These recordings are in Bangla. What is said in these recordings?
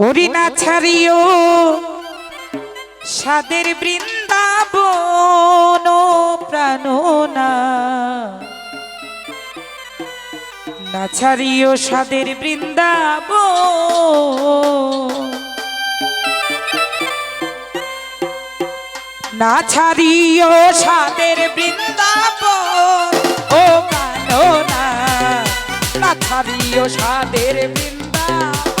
হরি না ছাড়িও। সাদের বৃন্দাবন প্রাণনা না। ছাড়িও সাদের বৃন্দাব না ছাড়িও সাদের বৃন্দাব ও প্রাণনা না। ছাড়িও সাদের বৃন্দাব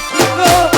comigo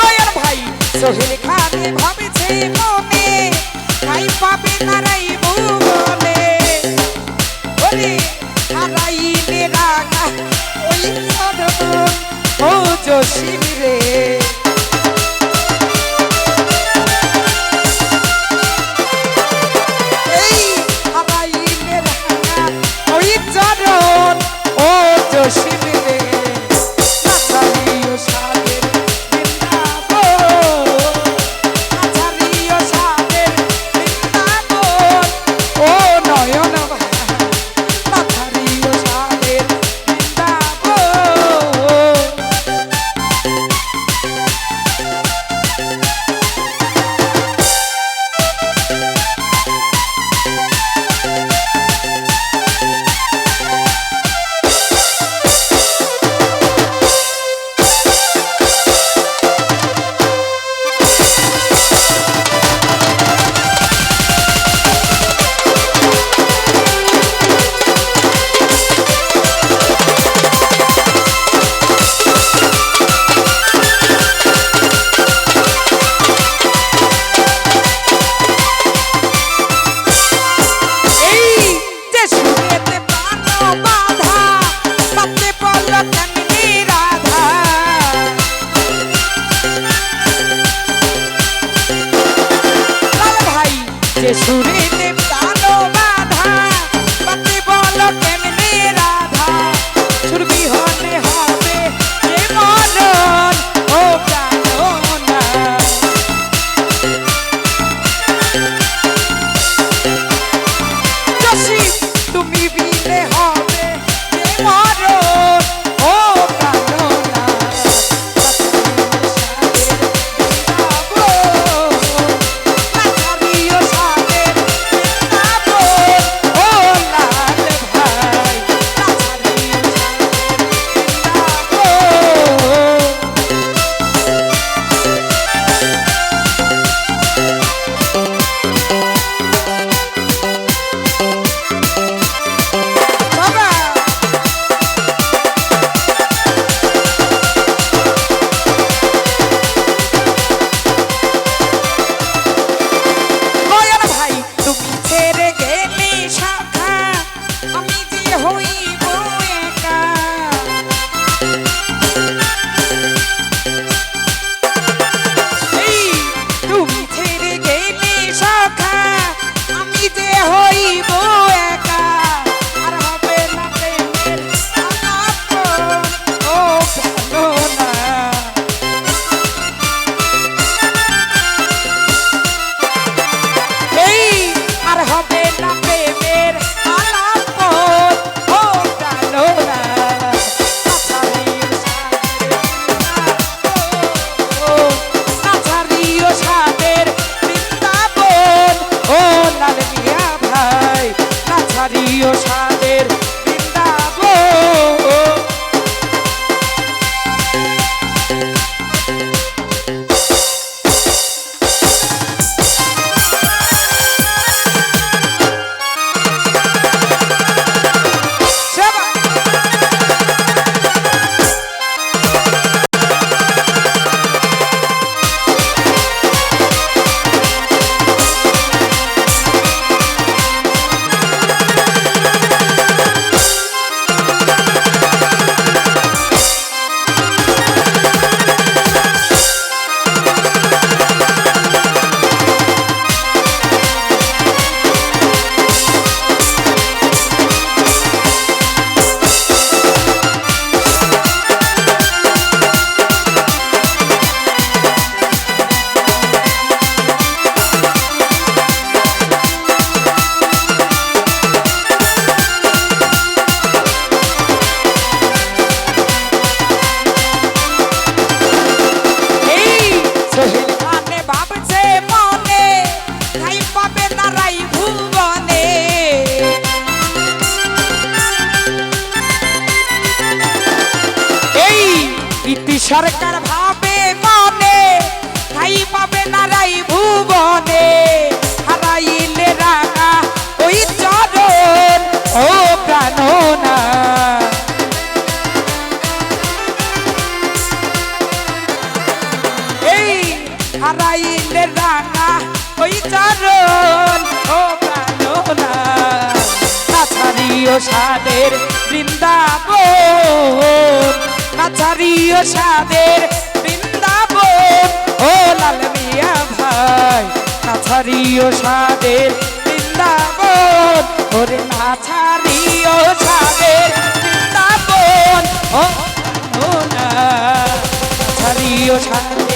দয়ার ভাই সোহেল খান ভাবছে Rock সরকার ভাবে মনে খাই পাবে না রাই ভুবনে। হারাইলে রাখা ওই চরণ, ও প্রাণনা এই হারাইলে রাখা ওই চরণ, ও প্রাণনা সাধারীয় সাদের বৃন্দাবন খাচারি ও সাদের বৃন্দাবন। ও লাল মিয়া ভাই খাচারি ও সাদের বৃন্দাবন। ওরে নাছারি ও সাদের বৃন্দাবন। ও না খাচারি ও সাদের